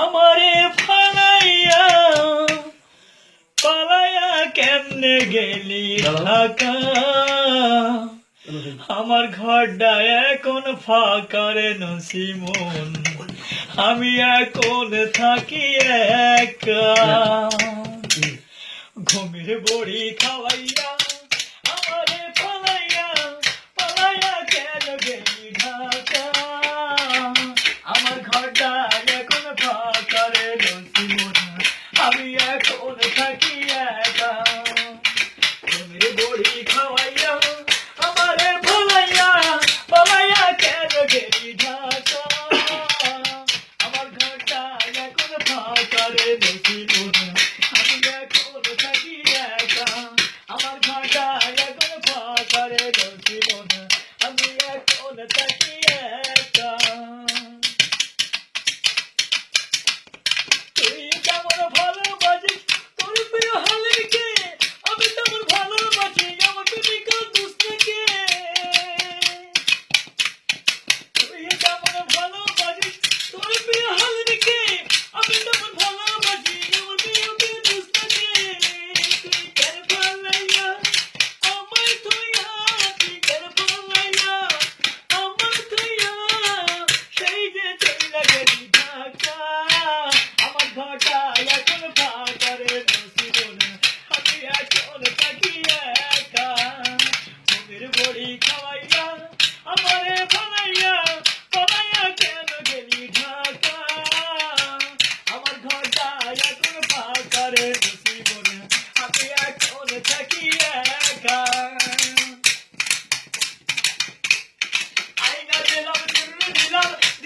আমারে ফালাইয়া পালাইয়া কেমনে গেলি ঢাকা? আমার ঘরটা এখন ফাঁকারে নসিমন, আমি এখন থাকি একা। ঘুমের বড়ি খাওয়াইয়া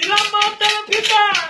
Sila Mountain People!